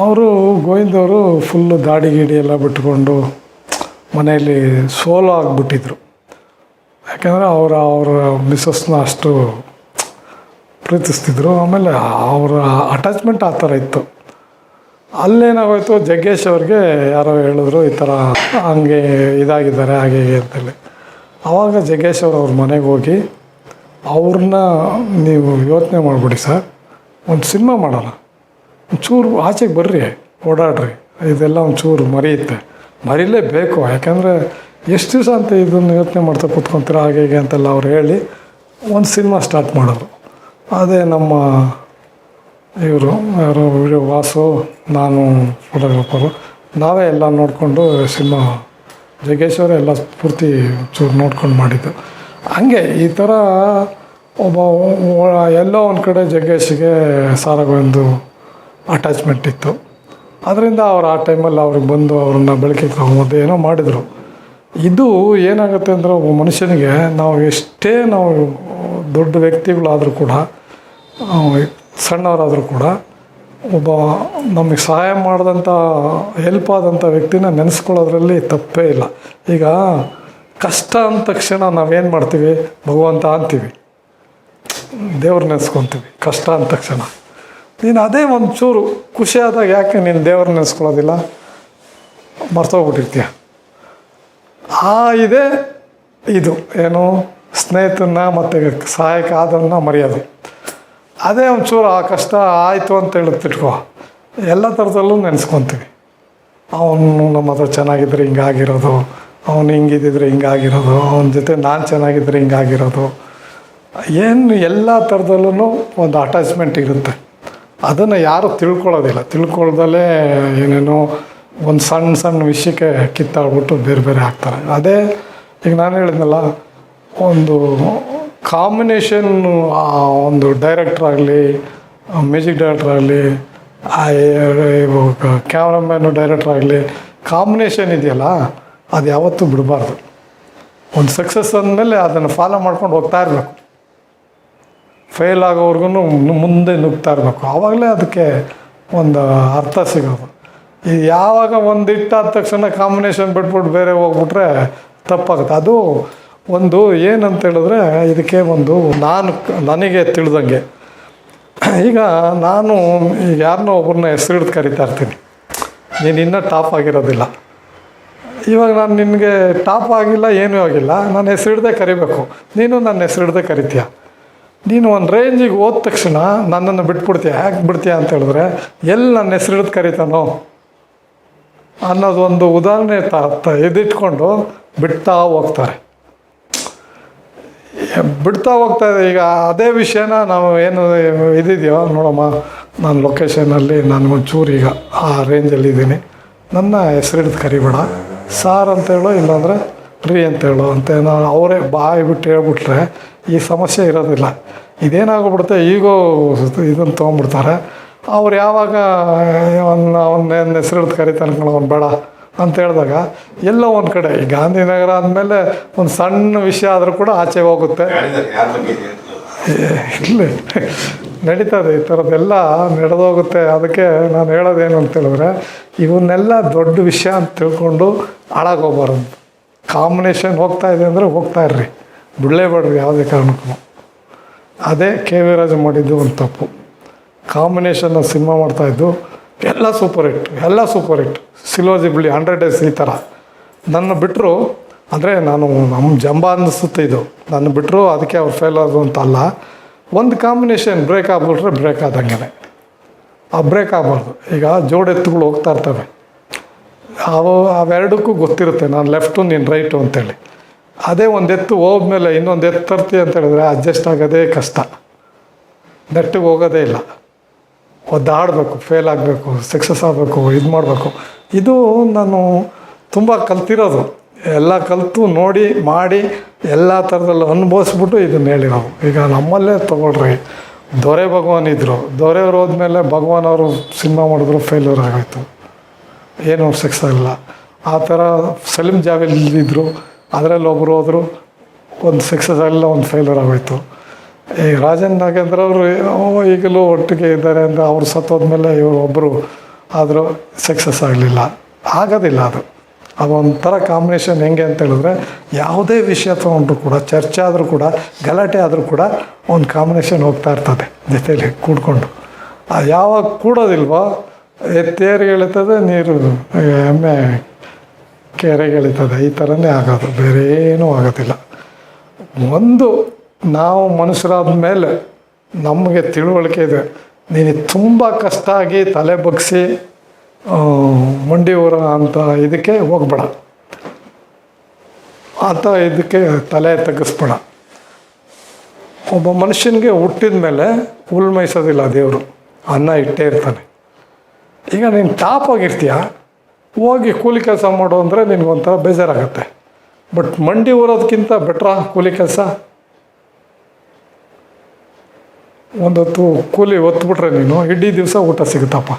ಅವರು ಗೋವಿಂದವರು ಫುಲ್ಲು ದಾಡಿ ಗೀಡಿ ಎಲ್ಲ ಬಿಟ್ಕೊಂಡು ಮನೆಯಲ್ಲಿ ಸೋಲೋ ಆಗಿಬಿಟ್ಟಿದ್ರು. ಯಾಕೆಂದರೆ ಅವರ ಅವರ ಮಿಸ್ಸಸ್ನ ಅಷ್ಟು ಪ್ರೀತಿಸ್ತಿದ್ರು. ಆಮೇಲೆ ಅವರ ಅಟ್ಯಾಚ್ಮೆಂಟ್ ಆ ಥರ ಇತ್ತು. ಅಲ್ಲೇನಾಗೋಯ್ತು, ಜಗ್ಗೇಶ್ ಅವ್ರಿಗೆ ಯಾರೋ ಹೇಳಿದ್ರು ಈ ಥರ ಹಂಗೆ ಇದಾಗಿದ್ದಾರೆ, ಹಾಗೆ ಹೀಗೆ ಅಂತೇಳಿ. ಆವಾಗ ಜಗ್ಗೇಶ್ ಅವರು ಅವ್ರ ಮನೆಗೆ ಹೋಗಿ ಅವ್ರನ್ನ ನೀವು ಯೋಚನೆ ಮಾಡಿಬಿಡಿ ಸರ್, ಒಂದು ಸಿನಿಮಾ ಮಾಡೋಣ. ಒಂಚೂರು ಆಚೆಗೆ ಬರ್ರಿ, ಓಡಾಡ್ರಿ. ಇದೆಲ್ಲ ಒಂಚೂರು ಮರೆಯುತ್ತೆ. ಮರಿಲೇಬೇಕು, ಯಾಕಂದರೆ ಎಷ್ಟು ದಿವಸ ಅಂತ ಇದನ್ನು ಯೋಚನೆ ಮಾಡ್ತಾ ಕೂತ್ಕೊತೀರ, ಹಾಗೆ ಹೀಗೆ ಅಂತೆಲ್ಲ ಅವ್ರು ಹೇಳಿ ಒಂದು ಸಿನಿಮಾ ಸ್ಟಾರ್ಟ್ ಮಾಡೋರು ಅದೇ ನಮ್ಮ ಇವರು, ಯಾರು ವಿಡಿಯೋ ವಾಸು, ನಾನು ಫೋಟೋಗ್ರಾಫರು ನಾವೇ ಎಲ್ಲ ನೋಡಿಕೊಂಡು ಸಿನಿಮಾ ಜಗ್ಗೇಶ್ವರ ಎಲ್ಲ ಪೂರ್ತಿ ಚೂರು ನೋಡ್ಕೊಂಡು ಮಾಡಿದ್ದು. ಹಂಗೆ ಈ ಥರ ಒಬ್ಬ ಎಲ್ಲೋ ಒಂದು ಕಡೆ ಜಗ್ಗೇಶ್ಗೆ ಸಾರಾಗೊಂದು ಅಟ್ಯಾಚ್ಮೆಂಟ್ ಇತ್ತು. ಅದರಿಂದ ಅವ್ರು ಆ ಟೈಮಲ್ಲಿ ಅವ್ರಿಗೆ ಬಂದು ಅವ್ರನ್ನ ಬೆಳಕಿಗೆ ತಗೊಂಬಂದು ಏನೋ ಮಾಡಿದರು. ಇದು ಏನಾಗುತ್ತೆ ಅಂದರೆ ಒಬ್ಬ ಮನುಷ್ಯನಿಗೆ ನಾವು ಎಷ್ಟೇ ನಾವು ದೊಡ್ಡ ವ್ಯಕ್ತಿಗಳಾದರೂ ಕೂಡ ಸಣ್ಣವರಾದರೂ ಕೂಡ ಒಬ್ಬ ನಮಗೆ ಸಹಾಯ ಮಾಡಿದಂಥ ಹೆಲ್ಪ್ ಆದಂಥ ವ್ಯಕ್ತಿನ ನೆನೆಸ್ಕೊಳ್ಳೋದ್ರಲ್ಲಿ ತಪ್ಪೇ ಇಲ್ಲ. ಈಗ ಕಷ್ಟ ಅಂದ ತಕ್ಷಣ ನಾವೇನು ಮಾಡ್ತೀವಿ? ಭಗವಂತ ಅಂತೀವಿ. ದೇವ್ರ ನೆನೆಸ್ಕೊತೀವಿ ಕಷ್ಟ ಅಂದ ತಕ್ಷಣ. ನೀನು ಅದೇ ಒಂದು ಖುಷಿ ಆದಾಗ ಯಾಕೆ ನೀನು ದೇವ್ರ ನೆನೆಸ್ಕೊಳ್ಳೋದಿಲ್ಲ? ಮರ್ತೋಗ್ಬಿಟ್ಟಿರ್ತೀಯ ಆ ಇದೆ ಇದು. ಏನು? ಸ್ನೇಹಿತನ ಮತ್ತು ಸಹಾಯಕ ಆದವನ್ನ ಮರೆಯೋದು. ಅದೇ ಒಂಚೂರು ಆ ಕಷ್ಟ ಆಯಿತು ಅಂತ ಹೇಳುತ್ತಿಟ್ಕೋ. ಎಲ್ಲ ಥರದಲ್ಲೂ ನೆನೆಸ್ಕೊತೀವಿ ಅವನು ನಮ್ಮ ಹತ್ರ ಚೆನ್ನಾಗಿದ್ದರೆ ಹಿಂಗಾಗಿರೋದು ಅವನು ಹಿಂಗಿದ್ದಿದ್ರೆ ಹಿಂಗಾಗಿರೋದು ಅವನ ಜೊತೆ ನಾನು ಚೆನ್ನಾಗಿದ್ದರೆ ಹಿಂಗಾಗಿರೋದು ಏನು ಎಲ್ಲ ಥರದಲ್ಲೂ ಒಂದು ಅಟ್ಯಾಚ್ಮೆಂಟ್ ಇರುತ್ತೆ. ಅದನ್ನು ಯಾರು ತಿಳ್ಕೊಳ್ಳೋದಿಲ್ಲ. ತಿಳ್ಕೊಳ್ದಲೇ ಏನೇನೋ ಒಂದು ಸಣ್ಣ ಸಣ್ಣ ವಿಷಯಕ್ಕೆ ಕಿತ್ತಾಡ್ಬಿಟ್ಟು ಬೇರೆ ಬೇರೆ ಹಾಕ್ತಾರೆ ಅದೇ ಈಗ ನಾನು ಹೇಳಿದ್ನಲ್ಲ, ಒಂದು ಕಾಂಬಿನೇಷನ್ ಒಂದು ಡೈರೆಕ್ಟ್ರ್ ಆಗಲಿ ಮ್ಯೂಸಿಕ್ ಡೈರೆಕ್ಟ್ರ್ ಆಗಲಿ ಕ್ಯಾಮ್ರಾಮ್ಯಾನು ಡೈರೆಕ್ಟ್ರ್ ಆಗಲಿ ಕಾಂಬಿನೇಷನ್ ಇದೆಯಲ್ಲ ಅದು ಯಾವತ್ತೂ ಬಿಡಬಾರ್ದು. ಒಂದು ಸಕ್ಸಸ್ ಅಂದಮೇಲೆ ಅದನ್ನು ಫಾಲೋ ಮಾಡ್ಕೊಂಡು ಹೋಗ್ತಾ ಇರಬೇಕು. ಫೇಲ್ ಆಗೋವರೆಗೂ ಮುಂದೆ ನುಗ್ತಾ ಇರಬೇಕು. ಆವಾಗಲೇ ಅದಕ್ಕೆ ಒಂದು ಅರ್ಥ ಸಿಗೋದು. ಯಾವಾಗ ಒಂದು ಇಟ್ಟಾದ ತಕ್ಷಣ ಕಾಂಬಿನೇಷನ್ ಬಿಟ್ಬಿಟ್ಟು ಬೇರೆ ಹೋಗ್ಬಿಟ್ರೆ ತಪ್ಪಾಗುತ್ತೆ. ಅದು ಒಂದು ಏನಂತ ಹೇಳಿದ್ರೆ ಇದಕ್ಕೆ ಒಂದು ನಾನು ನನಗೆ ತಿಳಿದಂಗೆ. ಈಗ ನಾನು ಯಾರನ್ನೋ ಒಬ್ಬರನ್ನ ಹೆಸರು ಹಿಡ್ದು ಕರಿತಾ ಇರ್ತೀನಿ. ನೀನು ಇನ್ನೂ ಟಾಪ್ ಆಗಿರೋದಿಲ್ಲ. ಇವಾಗ ನಾನು ನಿನಗೆ ಟಾಪ್ ಆಗಿಲ್ಲ, ಏನೂ ಆಗಿಲ್ಲ. ನಾನು ಹೆಸರು ಹಿಡ್ದೆ ಕರಿಬೇಕು. ನೀನು ನನ್ನ ಹೆಸರು ಹಿಡ್ದೆ ಕರಿತೀಯ? ನೀನು ಒಂದು ರೇಂಜಿಗೆ ಹೋದ ತಕ್ಷಣ ನನ್ನನ್ನು ಬಿಟ್ಬಿಡ್ತೀಯ? ಹ್ಯಾಕ್ ಬಿಡ್ತೀಯ ಅಂತ ಹೇಳಿದ್ರೆ ಎಲ್ಲಿ ನನ್ನ ಹೆಸರು ಹಿಡ್ದು ಕರಿತಾನೋ? ಅನ್ನೋದೊಂದು ಉದಾಹರಣೆ ತ ಎದಿಟ್ಕೊಂಡು ಬಿಡ್ತಾ ಹೋಗ್ತಾರೆ. ಬಿಡ್ತಾ ಹೋಗ್ತಾ ಇದೆ. ಈಗ ಅದೇ ವಿಷಯನ ನಾವು ಏನು ಇದಿದೆಯೋ ನೋಡಮ್ಮ, ನಾನು ಲೊಕೇಶನಲ್ಲಿ ನಾನು ಒಂಚೂರು ಈಗ ಆ ರೇಂಜಲ್ಲಿ ಇದ್ದೀನಿ. ನನ್ನ ಹೆಸರು ಹಿಡ್ದು ಕರಿಬೇಡ. ಸಾರ್ ಅಂತ ಹೇಳೋ, ಇಲ್ಲಾಂದರೆ ರೀ ಅಂತ ಹೇಳೋ ಅಂತ ನಾನು ಅವರೇ ಬಾಯಿ ಬಿಟ್ಟು ಹೇಳ್ಬಿಟ್ರೆ ಈ ಸಮಸ್ಯೆ ಇರೋದಿಲ್ಲ. ಇದೇನಾಗ್ಬಿಡುತ್ತೆ, ಈಗೋ ಇದನ್ನು ತೊಗೊಂಡ್ಬಿಡ್ತಾರೆ ಅವ್ರು ಯಾವಾಗ ಅವನ್ನ ಅವನ್ನ ಹೆಸರು ಹಿಡ್ದು ಕರಿತಾನೆ ಅವ್ನು ಬೇಡ ಅಂತ ಹೇಳಿದಾಗ, ಎಲ್ಲೋ ಒಂದು ಕಡೆ, ಈ ಗಾಂಧಿನಗರ ಅಂದಮೇಲೆ ಒಂದು ಸಣ್ಣ ವಿಷಯ ಆದರೂ ಕೂಡ ಆಚೆ ಹೋಗುತ್ತೆ. ಇಲ್ಲಿ. ನಡೀತದೆ ಈ ಥರದ್ದೆಲ್ಲ ನಡೆದೋಗುತ್ತೆ. ಅದಕ್ಕೆ ನಾನು ಹೇಳೋದೇನು ಅಂತ ಹೇಳಿದ್ರೆ, ಇವನ್ನೆಲ್ಲ ದೊಡ್ಡ ವಿಷಯ ಅಂತ ತಿಳ್ಕೊಂಡು ಹಾಳಾಗೋಗ್ಬಾರ್ದು ಕಾಂಬಿನೇಷನ್ ಹೋಗ್ತಾ ಇದೆ ಅಂದರೆ ಹೋಗ್ತಾ ಇರ್ರಿ. ಬಿಡಲೇಬೇಡ್ರಿ ಯಾವುದೇ ಕಾರಣಕ್ಕೂ. ಅದೇ ಕೆ ವಿ ರಾಜ ಮಾಡಿದ್ದು ಒಂದು ತಪ್ಪು. ಕಾಂಬಿನೇಷನ್ ಸಿನಿಮಾ ಮಾಡ್ತಾಯಿದ್ದು ಎಲ್ಲ ಸೂಪರ್ ಹಿಟ್, ಎಲ್ಲ ಸೂಪರ್ ಹಿಟ್. ಸಿಲೋಜಿ ಬಿಳಿ ಹಂಡ್ರೆಡ್ ಡೇಸ್ ಈ ಥರ ನನ್ನ ಬಿಟ್ಟರು ಅಂದರೆ ನಾನು ನಮ್ಮ ಜಂಬ ಅನ್ನಿಸುತ್ತೆ ಇದು. ನನ್ನ ಬಿಟ್ಟರು ಅದಕ್ಕೆ ಅವ್ರು ಫೇಲ್ ಆದ್ರು ಅಂತ ಅಲ್ಲ. ಒಂದು ಕಾಂಬಿನೇಷನ್ ಬ್ರೇಕ್ ಆಗ್ಬಿಟ್ರೆ ಬ್ರೇಕ್ ಆದಂಗೆ ಆ ಬ್ರೇಕ್ ಆಗಬಾರ್ದು. ಈಗ ಜೋಡೆತ್ತುಗಳು ಹೋಗ್ತಾ ಇರ್ತವೆ. ಅವು, ಅವೆರಡಕ್ಕೂ ಗೊತ್ತಿರುತ್ತೆ. ನಾನು ಲೆಫ್ಟು ನೀನು ರೈಟು ಅಂತೇಳಿ. ಅದೇ ಒಂದು ಎತ್ತು ಹೋದ್ಮೇಲೆ ಇನ್ನೊಂದು ಎತ್ತು ತರ್ತಿ ಅಂತ ಹೇಳಿದ್ರೆ ಅಡ್ಜಸ್ಟ್ ಆಗೋದೇ ಕಷ್ಟ. ನೆಟ್ಟಿಗೆ ಹೋಗೋದೇ ಇಲ್ಲ. ಒದ್ದಾಡಬೇಕು ಫೇಲ್ ಆಗಬೇಕು ಸಕ್ಸಸ್ ಆಗಬೇಕು, ಇದು ಮಾಡಬೇಕು. ಇದು ನಾನು ತುಂಬ ಕಲ್ತಿರೋದು. ಎಲ್ಲ ಕಲಿತು ನೋಡಿ, ಮಾಡಿ, ಎಲ್ಲ ಥರದಲ್ಲೂ ಅನುಭವಿಸ್ಬಿಟ್ಟು ಇದನ್ನ ನಾವು. ಈಗ ನಮ್ಮಲ್ಲೇ ತೊಗೊಳ್ರಿ. ದೊರೆ ಭಗವಾನ್ ಇದ್ದರು ದೊರೆಯವ್ರು ಹೋದ್ಮೇಲೆ ಭಗವಾನ್ ಅವರು ಸಿನಿಮಾ ಮಾಡಿದ್ರು ಫೇಲ್ಯೂರ್ ಆಗೋಯ್ತು ಏನು ಸಕ್ಸಸ್ ಆಗಿಲ್ಲ ಆ ಥರ ಸಲೀಂ ಜಾವೇಲ್ ಇದ್ದರು ಅದರಲ್ಲಿ ಒಬ್ಬರು ಹೋದರು, ಒಂದು ಸಕ್ಸಸ್ ಆಗಲಿಲ್ಲ ಒಂದು ಫೇಲ್ಯೂರ್ ಆಗೋಯ್ತು. ಈ ರಾಜನ್ ನಾಗೇಂದ್ರ ಅವರು ಈಗಲೂ ಒಟ್ಟಿಗೆ ಇದ್ದಾರೆ ಅಂದರೆ ಅವರು ಸತ್ತೋದ್ಮೇಲೆ ಇವರು ಒಬ್ಬರು ಆದರೂ ಸಕ್ಸಸ್ ಆಗಲಿಲ್ಲ. ಆಗೋದಿಲ್ಲ ಅದು. ಅದೊಂಥರ ಕಾಂಬಿನೇಷನ್ ಹೆಂಗೆ ಅಂತ ಹೇಳಿದ್ರೆ, ಯಾವುದೇ ವಿಷಯ ತೊಗೊಂಡ್ರು ಕೂಡ, ಚರ್ಚೆ ಆದರೂ ಕೂಡ, ಗಲಾಟೆ ಆದರೂ ಕೂಡ ಒಂದು ಕಾಂಬಿನೇಷನ್ ಹೋಗ್ತಾ ಇರ್ತದೆ ಜೊತೆಯಲ್ಲಿ ಕೂಡ್ಕೊಂಡು. ಯಾವಾಗ ಕೂಡೋದಿಲ್ವೋ, ಎತ್ತೇರಿ ಹೇಳುತ್ತದೆ ನೀರು, ಎಮ್ಮೆ ಕೆರೆಗೆ ಎಳಿತದೆ ಈ ಥರನೇ ಆಗೋದು. ಬೇರೆ ಏನೂ ಆಗೋದಿಲ್ಲ. ಒಂದು, ನಾವು ಮನುಷ್ಯರಾದ ಮೇಲೆ ನಮಗೆ ತಿಳುವಳಿಕೆ ಇದೆ. ನೀನು ತುಂಬ ಕಷ್ಟ ಆಗಿ ತಲೆ ಬಗ್ಸಿ ಮಂಡಿ ಊರ ಅಂತ ಇದಕ್ಕೆ ಹೋಗ್ಬೇಡ. ಅಂತ ಇದಕ್ಕೆ ತಲೆ ತಗ್ಗಿಸ್ಬೇಡ. ಒಬ್ಬ ಮನುಷ್ಯನಿಗೆ ಹುಟ್ಟಿದ ಮೇಲೆ ಹುಲ್ ಮೇಯಿಸೋದಿಲ್ಲ ದೇವರು. ಅನ್ನ ಇಟ್ಟೇ ಇರ್ತಾನೆ. ಈಗ ನೀನು ಟಾಪ್ ಆಗಿರ್ತೀಯ ಹೋಗಿ ಕೂಲಿ ಕೆಲಸ ಮಾಡು ಅಂದರೆ ನಿನಗೊಂಥರ ಬೇಜಾರಾಗುತ್ತೆ. ಬಟ್ ಮಂಡಿ ಊರೋದಕ್ಕಿಂತ ಬೆಟ್ರಾ ಕೂಲಿ ಕೆಲಸ? ಒಂದೊತ್ತು ಕೂಲಿ ಒತ್ಬಿಟ್ರೆ ನೀನು, ಇಡೀ ದಿವಸ ಊಟ ಸಿಗುತ್ತಪ್ಪ.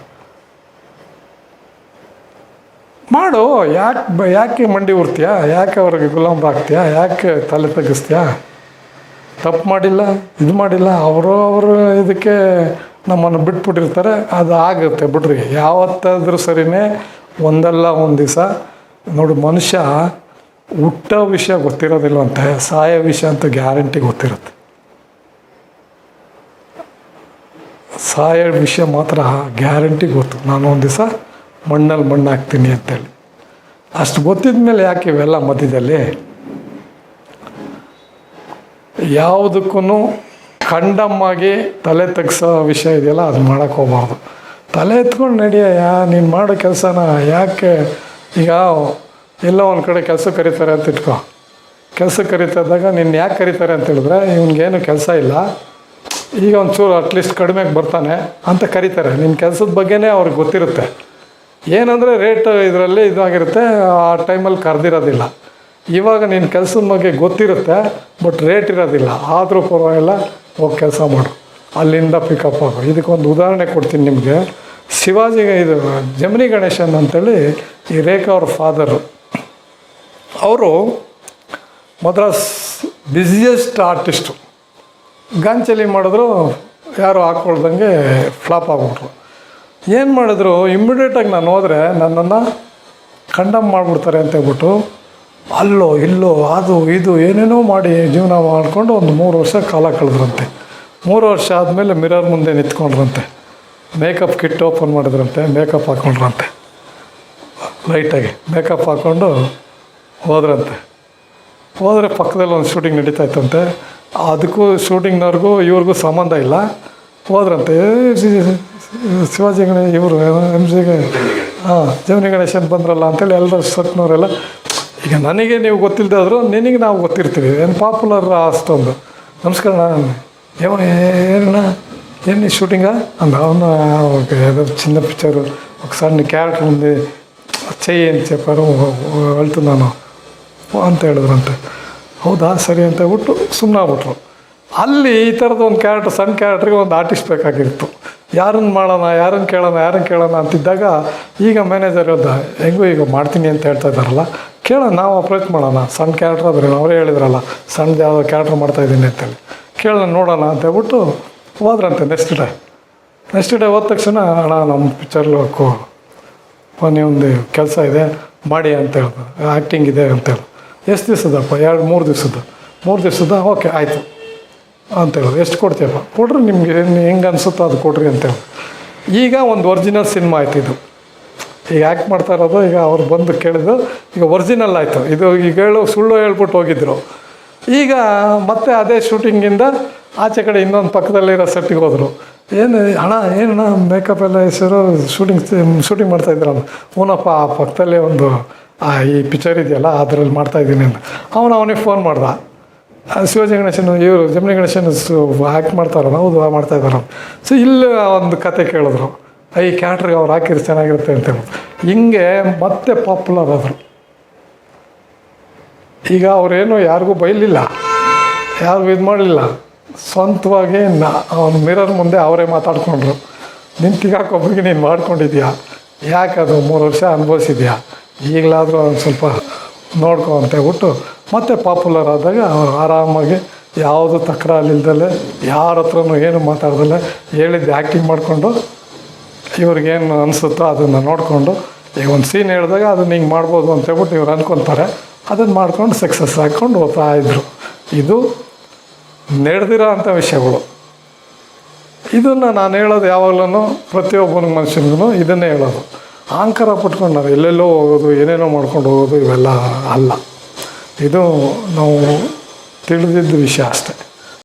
ಮಾಡು, ಯಾಕೆ ಯಾಕೆ ಮಂಡಿ ಉರ್ತೀಯ ಯಾಕೆ ಅವ್ರಿಗೆ ಗುಲಾಮ್ರಾಗ್ತೀಯ ಯಾಕೆ ತಲೆ ತಗ್ಗಿಸ್ತೀಯ? ತಪ್ಪು ಮಾಡಿಲ್ಲ, ಇದು ಮಾಡಿಲ್ಲ, ಅವರು ಅವರು ಇದಕ್ಕೆ ನಮ್ಮನ್ನು ಬಿಟ್ಬಿಟ್ಟಿರ್ತಾರೆ ಅದು ಆಗುತ್ತೆ ಬಿಡ್ರಿ. ಯಾವತ್ತಾದರೂ ಸರಿನೇ ಒಂದಲ್ಲ ಒಂದು ದಿವಸ. ನೋಡು, ಮನುಷ್ಯ ಹುಟ್ಟ ವಿಷಯ ಗೊತ್ತಿರೋದಿಲ್ವಂತೆ ಸಾಯೋ ವಿಷಯ ಅಂತ ಗ್ಯಾರಂಟಿ ಗೊತ್ತಿರುತ್ತೆ. ಸಾಯೋ ವಿಷಯ ಮಾತ್ರ ಗ್ಯಾರಂಟಿ ಗೊತ್ತು. ನಾನು ಒಂದು ದಿವಸ ಮಣ್ಣಲ್ಲಿ ಮಣ್ಣು ಹಾಕ್ತೀನಿ ಅಂತೇಳಿ. ಅಷ್ಟು ಗೊತ್ತಿದ ಮೇಲೆ ಯಾಕೆ ಇವೆಲ್ಲ ಮಧ್ಯದಲ್ಲಿ? ಯಾವುದಕ್ಕೂ ಕಂಡಮ್ಮಾಗಿ ತಲೆ ತೆಗ್ಸೋ ವಿಷಯ ಇದೆಯಲ್ಲ, ಅದು ಮಾಡೋಕ್ಕೆ ಹೋಗ್ಬಾರ್ದು. ತಲೆ ಎತ್ಕೊಂಡು ನಡೆಯ, ಯಾ, ನೀನು ಮಾಡೋ ಕೆಲಸನ ಯಾಕೆ? ಈಗ ಎಲ್ಲೋ ಒಂದು ಕಡೆ ಕೆಲಸ ಕರೀತಾರೆ ಅಂತ ಇಟ್ಕೊ. ಕೆಲಸ ಕರೀತಾ ಇದ್ದಾಗ ನಿನ್ನ ಯಾಕೆ ಕರೀತಾರೆ ಅಂತ ಹೇಳಿದ್ರೆ, ಇವನಿಗೇನು ಕೆಲಸ ಇಲ್ಲ. ಈಗ ಒಂಚೂರು ಅಟ್ಲೀಸ್ಟ್ ಕಡಿಮೆಗೆ ಬರ್ತಾನೆ ಅಂತ ಕರೀತಾರೆ. ನಿನ್ನ ಕೆಲಸದ ಬಗ್ಗೆನೇ ಅವ್ರಿಗೆ ಗೊತ್ತಿರುತ್ತೆ. ಏನಂದರೆ ರೇಟ್ ಇದರಲ್ಲಿ ಇದಾಗಿರುತ್ತೆ, ಆ ಟೈಮಲ್ಲಿ ಕರೆದಿರೋದಿಲ್ಲ. ಇವಾಗ ನಿನ್ನ ಕೆಲಸದ ಬಗ್ಗೆ ಗೊತ್ತಿರುತ್ತೆ ಬಟ್ ರೇಟ್ ಇರೋದಿಲ್ಲ. ಆದರೂ ಪರವಾಗಿಲ್ಲ, ಹೋಗಿ ಕೆಲಸ ಮಾಡು. ಅಲ್ಲಿಂದ ಪಿಕಪ್ ಆಗೋ ಇದಕ್ಕೊಂದು ಉದಾಹರಣೆ ಕೊಡ್ತೀನಿ ನಿಮಗೆ. ಶಿವಾಜಿಗೆ ಇದು, ಜಮಿನಿ ಗಣೇಶನ್ ಅಂತೇಳಿ ಈ ರೇಖಾ ಅವ್ರ ಫಾದರು ಅವರು ಮದ್ರಾಸ್ ಬ್ಯುಸಿಯೆಸ್ಟ್ ಆರ್ಟಿಸ್ಟು ಗಾಂಚಲಿ ಮಾಡಿದ್ರು, ಯಾರು ಹಾಕ್ಕೊಳ್ದಂಗೆ ಫ್ಲಾಪ್ ಆಗ್ಬಿಟ್ರು. ಏನು ಮಾಡಿದ್ರು ಇಮ್ಮಿಡಿಯೇಟಾಗಿ ನಾನು ಹೋದರೆ ನನ್ನನ್ನು ಕಂಡಮ್ ಮಾಡಿಬಿಡ್ತಾರೆ ಅಂತ ಹೇಳ್ಬಿಟ್ಟು, ಅಲ್ಲೋ, ಇಲ್ಲೋ, ಅದು, ಇದು, ಏನೇನೋ ಮಾಡಿ ಜೀವನ ಮಾಡಿಕೊಂಡು ಒಂದು ಮೂರು ವರ್ಷ ಕಾಲ ಕಳೆದ್ರಂತೆ. ಮೂರು ವರ್ಷ ಆದಮೇಲೆ ಮಿರರ್ ಮುಂದೆ ನಿಂತ್ಕೊಂಡ್ರಂತೆ. ಮೇಕಪ್ ಕಿಟ್ ಓಪನ್ ಮಾಡಿದ್ರಂತೆ ಮೇಕಪ್ ಹಾಕ್ಕೊಂಡ್ರಂತೆ ಲೈಟಾಗಿ ಮೇಕಪ್ ಹಾಕ್ಕೊಂಡು ಹೋದ್ರಂತೆ. ಹೋದರೆ ಪಕ್ಕದಲ್ಲಿ ಒಂದು ಶೂಟಿಂಗ್ ನಡೀತಾ ಇತ್ತಂತೆ. ಅದಕ್ಕೂ ಶೂಟಿಂಗ್ನವ್ರಿಗೂ ಇವ್ರಿಗೂ ಸಂಬಂಧ ಇಲ್ಲ. ಹೋದ್ರಂತೆ. ಶಿವಾಜಿ ಗಣೇಶ ಇವರು ಎಂ ಸಿ ಹಾಂ ಜಮಿನಿ ಗಣೇಶನ್ ಬಂದ್ರಲ್ಲ ಅಂತೇಳಿ ಎಲ್ಲರೂ ಸತ್ನವರೆಲ್ಲ ಈಗ ನನಗೆ ನೀವು ಗೊತ್ತಿಲ್ಲದೆ ಆದರೂ ನಿನಗೆ ನಾವು ಗೊತ್ತಿರ್ತೀವಿ. ಏನು ಪಾಪ್ಯುಲರ್ ಅಷ್ಟೊಂದು. ನಮಸ್ಕಾರ ನಾನು ಯಾವ ಏನಣ್ಣ ಏನು ಶೂಟಿಂಗ ಅಂದ ಅವನು ಯಾವುದೋ ಚಿನ್ನ ಪಿಕ್ಚರು ఒక ಸಣ್ಣ ಕ್ಯಾರೆಕ್ಟರ್ ఉంది చెయ్యి అని చెప్పారు వెళ్తున్నాను ಅಂತ ಹೇಳಿದ್ರಂತೆ ಹೌದಾ ಸರಿ ಅಂತ ಹೇಳ್ಬಿಟ್ಟು ಸುಮ್ಮನೆ ಆಗ್ಬಿಟ್ರು ಅಲ್ಲಿ ಈ ಥರದ ಒಂದು ಕ್ಯಾರೆಕ್ಟರ್ ಸಣ್ಣ ಕ್ಯಾರೆಕ್ಟ್ರಿಗೆ ಒಂದು ಆರ್ಟಿಸ್ಟ್ ಬೇಕಾಗಿತ್ತು ಯಾರನ್ನು ಮಾಡೋಣ ಯಾರನ್ನು ಕೇಳೋಣ ಯಾರನ್ನು ಕೇಳೋಣ ಅಂತಿದ್ದಾಗ ಈಗ ಮ್ಯಾನೇಜರ್ ಹೇಳ್ದ ಹೆಂಗೂ ಈಗ ಮಾಡ್ತೀನಿ ಅಂತ ಹೇಳ್ತಾ ಇದ್ದಾರಲ್ಲ ಕೇಳೋಣ ನಾವು ಅಪ್ರೋಚ್ ಮಾಡೋಣ ಸಣ್ಣ ಕ್ಯಾರೆಕ್ಟರ್ ಆದರೆ ಅವರೇ ಹೇಳಿದ್ರಲ್ಲ ಸಣ್ಣದು ಯಾವುದೋ ಕ್ಯಾರೆಕ್ಟರ್ ಮಾಡ್ತಾಯಿದ್ದೀನಿ ಅಂತೇಳಿ ಕೇಳೋಣ ನೋಡೋಣ ಅಂತ ಹೇಳ್ಬಿಟ್ಟು ಹೋದ್ರಂತೆ ನೆಕ್ಸ್ಟ್ ಡೇ ನೆಕ್ಸ್ಟ್ ಡೇ ಹೋದ ತಕ್ಷಣ, ಅಣ್ಣ ನಮ್ಮ ಪಿಕ್ಚರ್ಲು ಹೋಗು ಮನೆ ಒಂದು ಕೆಲಸ ಇದೆ. ಮಾಡಿ ಅಂತ ಹೇಳ್ದು. ಆ್ಯಕ್ಟಿಂಗ್ ಇದೆ ಅಂತ ಹೇಳಿ ಎಷ್ಟು ದಿವಸದಪ್ಪ? ಎರಡು, ಮೂರು ದಿವಸದ. ಮೂರು ದಿವಸದ? ಓಕೆ ಆಯಿತು. ಅಂತ ಹೇಳೋದು. ಎಷ್ಟು ಕೊಡ್ತೀಯಪ್ಪ? ಕೊಡ್ರಿ, ನಿಮಗೆ ಹೆಂಗೆ ಅನಿಸುತ್ತೋ ಅದು ಕೊಡ್ರಿ ಅಂತೇಳಿ ಈಗ ಒಂದು ಒರಿಜಿನಲ್ ಸಿನಿಮಾ ಆಯ್ತು ಇದು. ಈಗ ಆ್ಯಕ್ಟ್ ಮಾಡ್ತಾ ಇರೋದು, ಈಗ ಅವ್ರು ಬಂದು ಕೇಳಿದ್ರು ಈಗ ಒರಿಜಿನಲ್ ಆಯಿತು. ಇದು ಈಗ ಹೇಳು, ಸುಳ್ಳು ಹೇಳ್ಬಿಟ್ಟು ಹೋಗಿದ್ರು. ಈಗ ಮತ್ತೆ ಅದೇ ಶೂಟಿಂಗಿಂದ ಆಚೆ ಕಡೆ ಇನ್ನೊಂದು ಪಕ್ಕದಲ್ಲಿರೋ ಸೆಟ್ಟಿಗೆ ಹೋದರು. ಏನು, ಅಣ್ಣ, ಏನಣ್ಣ ಮೇಕಪ್ ಎಲ್ಲ ಹೆಸರು ಶೂಟಿಂಗ್ ಶೂಟಿಂಗ್ ಮಾಡ್ತಾ ಅವನು ಹ್ಞೂನಪ್ಪ ಆ ಪಕ್ಕದಲ್ಲೇ ಒಂದು, ಆ ಈ ಪಿಕ್ಚರ್ ಇದೆಯಲ್ಲ, ಅದರಲ್ಲಿ ಮಾಡ್ತಾಯಿದ್ದೀನಿ ಅಂತ. ಅವನು ಅವನಿಗೆ ಫೋನ್ ಮಾಡ್ದ. ಶಿವಾಜಿ ಗಣೇಶನ್, ಇವರು ಜಮಿನಿ ಗಣೇಶನ್ ಆ್ಯಕ್ಟ್ ಮಾಡ್ತಾರಲ್ಲ, ಹೌದು ಮಾಡ್ತಾ ಸೊ ಇಲ್ಲಿ ಒಂದು ಕತೆ ಕೇಳಿದ್ರು. ಈ ಕ್ಯಾಟ್ರಿಗೆ ಅವ್ರು ಹಾಕಿದ್ರೆ ಚೆನ್ನಾಗಿರುತ್ತೆ ಅಂತ ಹೇಳಿ ಹಿಂಗೆ ಮತ್ತೆ ಪಾಪ್ಯುಲರ್ ಆದರು. ಈಗ ಅವರೇನು ಯಾರಿಗೂ ಬೈಲಿಲ್ಲ. ಯಾರಿಗೂ ಇದು ಮಾಡಲಿಲ್ಲ ಸ್ವಂತವಾಗಿ ನಾ, ಅವ್ನ ಮಿರರ್ ಮುಂದೆ ಅವರೇ ಮಾತಾಡ್ಕೊಂಡ್ರು. ನಿಂತಿಗಾಕೊಬ್ಬರಿಗೆ ನೀನು ಮಾಡ್ಕೊಂಡಿದ್ಯಾ? ಯಾಕೆ ಅದು ಮೂರು ವರ್ಷ ಅನುಭವಿಸಿದ್ಯಾ? ಈಗಲಾದರೂ ಒಂದು ಸ್ವಲ್ಪ ನೋಡ್ಕೊ ಅಂತ ಹೇಳ್ಬಿಟ್ಟು ಮತ್ತೆ ಪಾಪ್ಯುಲರ್ ಆದಾಗ ಅವ್ರು ಆರಾಮಾಗಿ ಯಾವುದು ತಕರಾರಿಲ್ದಲೆ, ಯಾರ ಹತ್ರನೂ ಏನು ಮಾತಾಡ್ದಲೆ ಹೇಳಿದ್ದು ಆ್ಯಕ್ಟಿಂಗ್ ಮಾಡಿಕೊಂಡು ಇವ್ರಿಗೇನು ಅನಿಸುತ್ತೋ ಅದನ್ನು ನೋಡಿಕೊಂಡು, ಈಗ ಒಂದು ಸೀನ್ ಹೇಳಿದಾಗ ಅದನ್ನ ಹಿಂಗೆ ಮಾಡ್ಬೋದು ಅಂತ ಹೇಳ್ಬಿಟ್ಟು ಇವ್ರು ಅನ್ಕೊತಾರೆ. ಅದನ್ನು ಮಾಡ್ಕೊಂಡು ಸಕ್ಸಸ್ ಹಾಕ್ಕೊಂಡು ಹೋಗ್ತಾ ಇದ್ರು. ಇದು ನಡೆದಿರೋ ಅಂಥ ವಿಷಯಗಳು. ಇದನ್ನು ನಾನು ಹೇಳೋದು ಯಾವಾಗಲೂ ಪ್ರತಿಯೊಬ್ಬನ ಮನುಷ್ಯನಿಗೂ ಇದನ್ನೇ ಹೇಳೋದು. ಅಹಂಕಾರ ಪಟ್ಕೊಂಡಾರೆ ಎಲ್ಲೆಲ್ಲೋ ಹೋಗೋದು, ಏನೇನೋ ಮಾಡ್ಕೊಂಡು ಹೋಗೋದು ಇವೆಲ್ಲ ಅಲ್ಲ. ಇದು ನಾವು ತಿಳಿದಿದ್ದ ವಿಷಯ ಅಷ್ಟೇ.